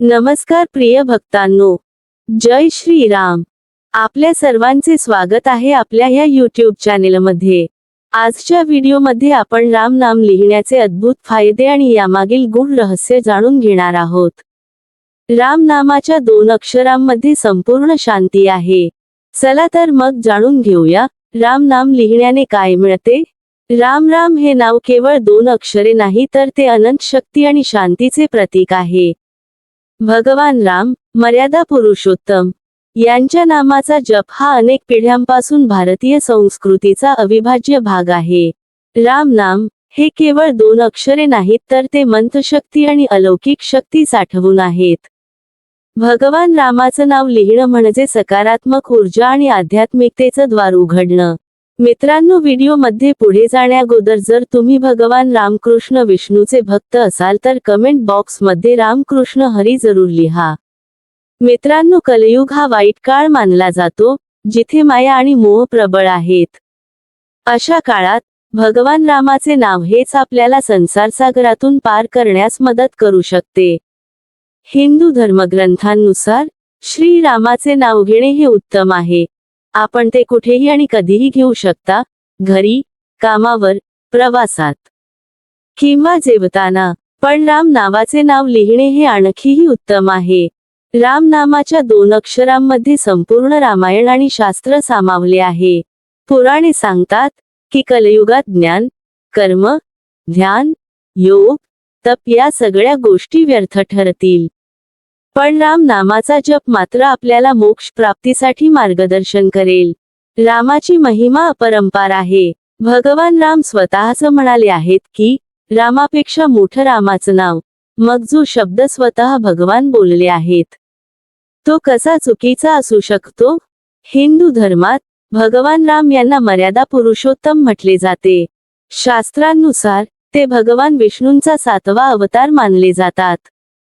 नमस्कार प्रिय भक्तांनो. जय श्रीराम. आपल्या सर्वांचे स्वागत आहे आपल्या या युट्यूब चॅनेलमध्ये आजच्या व्हिडिओमध्ये आपण राम नाम लिहिण्याचे अद्भुत फायदे आणि यामागील गूढ रहस्य जाणून घेणार आहोत. राम नामाच्या दोन अक्षरांमध्ये संपूर्ण शांती आहे. चला तर मग जाणून घेऊया राम नाम लिहिण्याने काय मिळते? राम राम हे नाव केवळ दोन अक्षरे नाही तर ते अनंत शक्ती आणि शांतीचे प्रतीक आहे. भगवान राम मर्यादा पुरुषोत्तम. यांच्या नामाचा जप हा अनेक पिढ्यांपासून भारतीय संस्कृतीचा अविभाज्य भाग आहे. राम नाम हे केवळ दोन अक्षरे नाहीत तर ते मंत्रशक्ती आणि अलौकिक शक्ती साठवून आहेत. भगवान रामाचं नाव लिहिणं म्हणजे सकारात्मक ऊर्जा आणि आध्यात्मिकतेचं द्वार उघडणं. मित्रांनो व्हिडिओमध्ये पुढे जाण्याअगोदर जर तुम्ही भगवान रामकृष्ण विष्णूचे भक्त असाल तर कमेंट बॉक्समध्ये रामकृष्ण हरी जरूर लिहा. मित्रांनो कलयुग हा वाईट काळ मानला जातो जिथे माया आणि मोह प्रबळ आहेत. अशा काळात भगवान रामाचे नाव हेच आपल्याला संसारसागरातून पार करण्यास मदत करू शकते. हिंदू धर्मग्रंथांनुसार श्रीरामाचे नाव घेणे हे उत्तम आहे. आपण ते कुठेही आणि कधीही घेऊ शकता घरी कामावर प्रवासात. किंवा जेवताना. पण राम नावाचे नाव लिहिणे हे आणखीही उत्तम आहे. राम नामाच्या दोन अक्षरांमध्ये संपूर्ण रामायण आणि शास्त्र सामावले आहे. पुराणे सांगतात की कलयुगात ज्ञान कर्म ध्यान योग तप या सगळ्या गोष्टी व्यर्थ ठरतील. पण राम नामाचा जप मात्र आपल्याला मोक्ष प्राप्तीसाठी मार्गदर्शन करेल. रामाची महिमा अपरंपार आहे. भगवान राम स्वतःच म्हणाले आहेत की रामापेक्षा मोठं रामाचं नाव मग जो शब्द स्वतः भगवान बोलले आहेत तो कसा चुकीचा असू शकतो? हिंदू धर्मात भगवान राम यांना मर्यादा पुरुषोत्तम म्हटले जाते. शास्त्रांनुसार ते भगवान विष्णूंचा सातवा अवतार मानले जातात.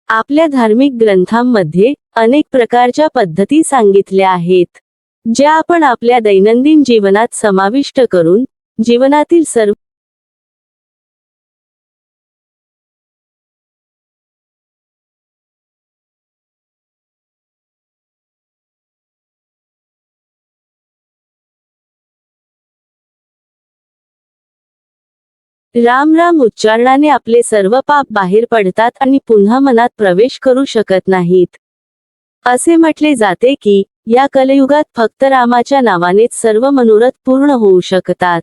आपल्या धार्मिक ग्रंथांमध्ये अनेक प्रकारच्या पद्धती सांगितल्या आहेत ज्या आपण आपल्या दैनंदिन जीवनात समाविष्ट करून जीवनातील सर्व राम राम उच्चारणाने आपले सर्व पाप बाहेर पडतात आणि पुन्हा मनात प्रवेश करू शकत नाहीत. असे म्हटले जाते की या कलयुगात फक्त रामाच्या नावानेच सर्व मनोरथ पूर्ण होऊ शकतात.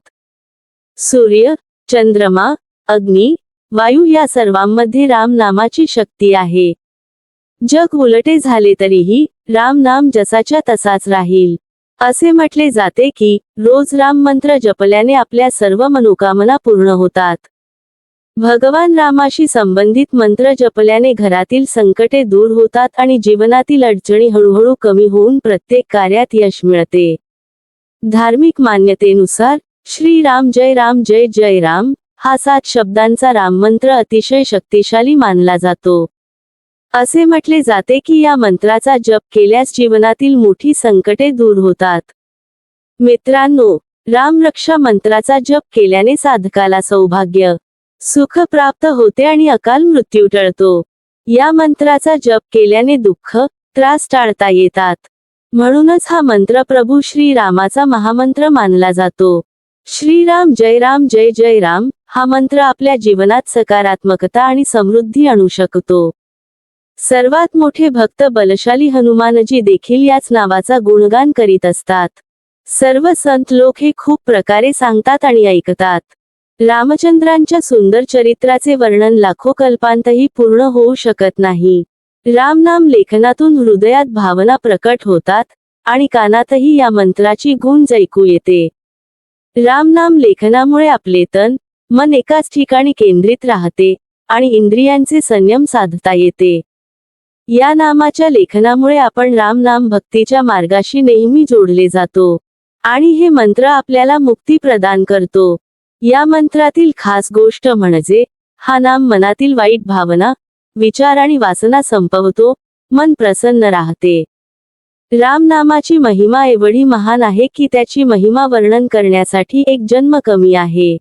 सूर्य चंद्रमा अग्नी वायू या सर्वांमध्ये राम नामाची शक्ती आहे. जग उलटे झाले तरीही राम नाम जसाच्या तसाच राहील. असे म्हटले जाते की रोज राम मंत्र जपल्याने आपल्या सर्व मनोकामना पूर्ण होतात. भगवान रामाशी संबंधित मंत्र जपल्याने घरातील संकटे दूर होतात आणि जीवनातील अडचणी हळूहळू कमी होऊन प्रत्येक कार्यात यश मिळते. धार्मिक मान्यतेनुसार श्री राम जय राम जय जय राम हा सात शब्दांचा राम मंत्र अतिशय शक्तिशाली मानला जातो. असे म्हटले जाते की या मंत्राचा जप केल्यास जीवनातील मोठी संकटे दूर होतात. मित्रांनो रामरक्षा मंत्राचा जप केल्याने साधकाला सौभाग्य सुख प्राप्त होते आणि अकाल मृत्यू टळतो. या मंत्राचा जप केल्याने दुःख त्रास टाळता येतात. म्हणूनच हा मंत्र प्रभू श्री रामाचा महामंत्र मानला जातो. श्रीराम जय राम जय जय राम हा मंत्र आपल्या जीवनात सकारात्मकता आणि समृद्धी आणू शकतो. सर्वात मोठे भक्त बलशाली हनुमानजी देखील याच नावाचा गुणगान करीत असतात. सर्व संत लोक हे खूप प्रकारे सांगतात आणि ऐकतात. रामचंद्रांच्या सुंदर चरित्राचे वर्णन लाखो कल्पांतही पूर्ण होऊ शकत नाही. रामनाम लेखनातून हृदयात भावना प्रकट होतात आणि कानातही या मंत्राची गुंज ऐकू येते. रामनाम लेखनामुळे आपले तन मन एकाच ठिकाणी केंद्रित राहते आणि इंद्रियांचे संयम साधता येते. या नामाच्या लेखनामुळे आपण राम नाम भक्तीच्या मार्गाशी नेहमी जोडले जातो. आणि हे मंत्र आपल्याला मुक्ती प्रदान करतो. या मंत्रातील खास गोष्ट म्हणजे हा नाम मनातील वाईट भावना विचार आणि वासना संपवतो मन प्रसन्न राहते. राम नामाची महिमा एवढी महान आहे की त्याची महिमा वर्णन करण्यासाठी एक जन्म कमी आहे.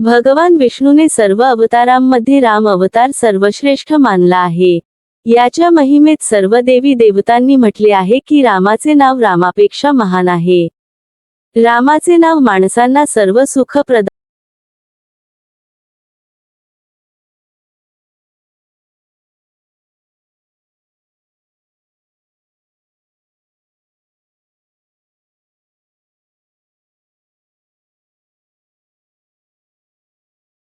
भगवान विष्णूने सर्व अवतारांमध्ये राम अवतार सर्वश्रेष्ठ मानला आहे. याच्या महिमेत सर्व देवी देवतांनी म्हटले आहे की रामाचे नाव रामापेक्षा महान आहे. रामाचे नाव माणसांना सर्व सुख प्रदान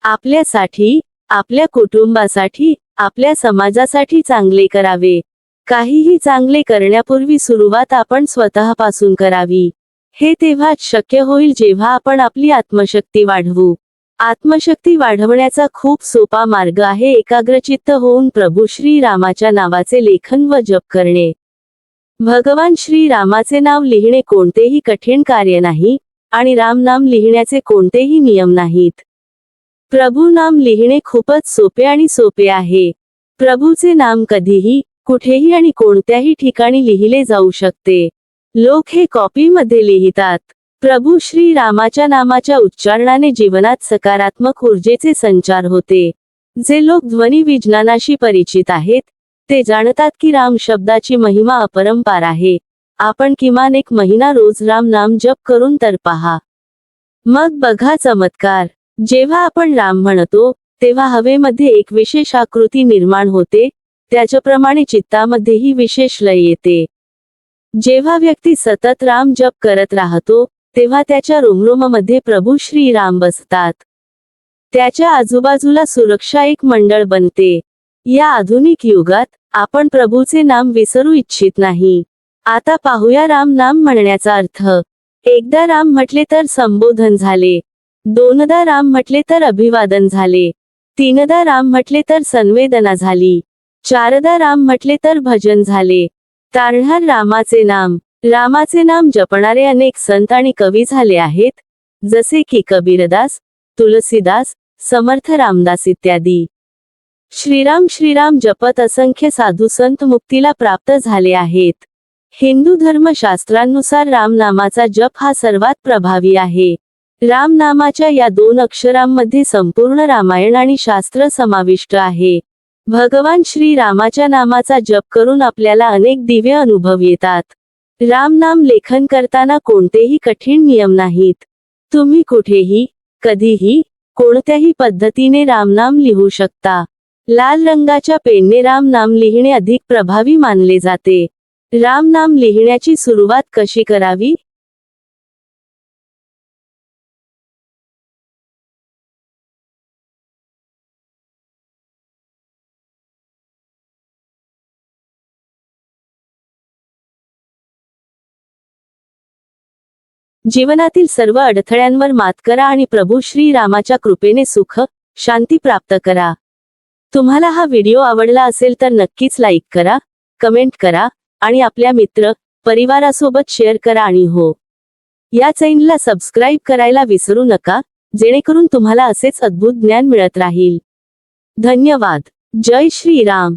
आपल्यासाठी आपल्या कुटुंबासाठी आपल्या समाजासाठी चांगले करावे. काहीही चांगले करण्यापूर्वी सुरुवात आपण स्वतःपासून करावी. हे तेव्हाच शक्य होईल जेव्हा आपण आपली आत्मशक्ती वाढवू. आत्मशक्ती वाढवण्याचा खूप सोपा मार्ग आहे एकाग्रचित्त होऊन प्रभू श्री रामाच्या नावाचे लेखन व जप करणे. भगवान श्री रामाचे नाव लिहिणे कोणतेही कठीण कार्य नाही आणि राम नाम लिहिण्याचे कोणतेही नियम नाहीत. प्रभू नाम लिहिणे खूपच सोपे आणि सोपे आहे. प्रभूचे नाम कधीही कुठेही आणि कोणत्याही ठिकाणी लिहिले जाऊ शकते. लोक हे कॉपीमध्ये लिहितात. प्रभू श्री रामाच्या नामाच्या उच्चारणाने जीवनात सकारात्मक ऊर्जेचे संचार होते. जे लोक ध्वनी विज्ञानाशी परिचित आहेत ते जाणतात की राम शब्दाची महिमा अपरंपार आहे. आपण किमान एक महिना रोज राम नाम जप करून तर पहा. मग बघा चमत्कार. जेव्हा आपण राम म्हणतो तेव्हा हवेमध्ये एक विशेष आकृती निर्माण होते त्याच्याप्रमाणे चित्तामध्येही विशेष लय येते. जेव्हा व्यक्ती सतत राम जप करत राहतो तेव्हा त्याच्या रुमरुममध्ये प्रभू श्री राम बसतात. त्याच्या आजूबाजूला सुरक्षा एक मंडळ बनते. या आधुनिक युगात आपण प्रभूचे नाम विसरू इच्छित नाही. आता पाहूया राम नाम म्हणण्याचा अर्थ. एकदा राम म्हटले तर संबोधन झाले. दोनदा राम म्हटले तर अभिवादन झाले. तीनदा राम म्हटले तर संवेदना झाली. चारदा राम म्हटले तर भजन झाले. तारणार रामाचे नाम. रामाचे नाम जपणारे अनेक संत आणि कवी झाले आहेत जसे की कबीरदास तुलसीदास समर्थ रामदास इत्यादी. श्रीराम श्रीराम जपत असंख्य साधू संत मुक्तीला प्राप्त झाले आहेत. हिंदू धर्मशास्त्रांनुसार रामनामाचा जप हा सर्वात प्रभावी आहे. रामनामाच्या या दोन अक्षरांमध्ये संपूर्ण रामायण आणि शास्त्र समाविष्ट आहे. भगवान श्री रामाच्या नामाचा जप करून आपल्याला अनेक दिव्य अनुभव येतात. रामनाम लेखन करताना कोणतेही कठीण नियम नाहीत. तुम्ही कुठेही कधीही कोणत्याही पद्धतीने रामनाम लिहू शकता. लाल रंगाच्या पेनने रामनाम लिहिणे अधिक प्रभावी मानले जाते. रामनाम लिहिण्याची सुरुवात कशी करावी? जीवनातील सर्व अडथळ्यांवर मात करा आणि प्रभू श्री रामाच्या कृपेने सुख शांती प्राप्त करा. तुम्हाला हा व्हिडिओ आवडला असेल तर नक्कीच लाईक करा कमेंट करा आणि आपल्या मित्र परिवारासोबत शेअर करा आणि हो. या चॅनलला सबस्क्राईब करायला विसरू नका जेणेकरून तुम्हाला असेच अद्भुत ज्ञान मिळत राहील. धन्यवाद. जय श्रीराम.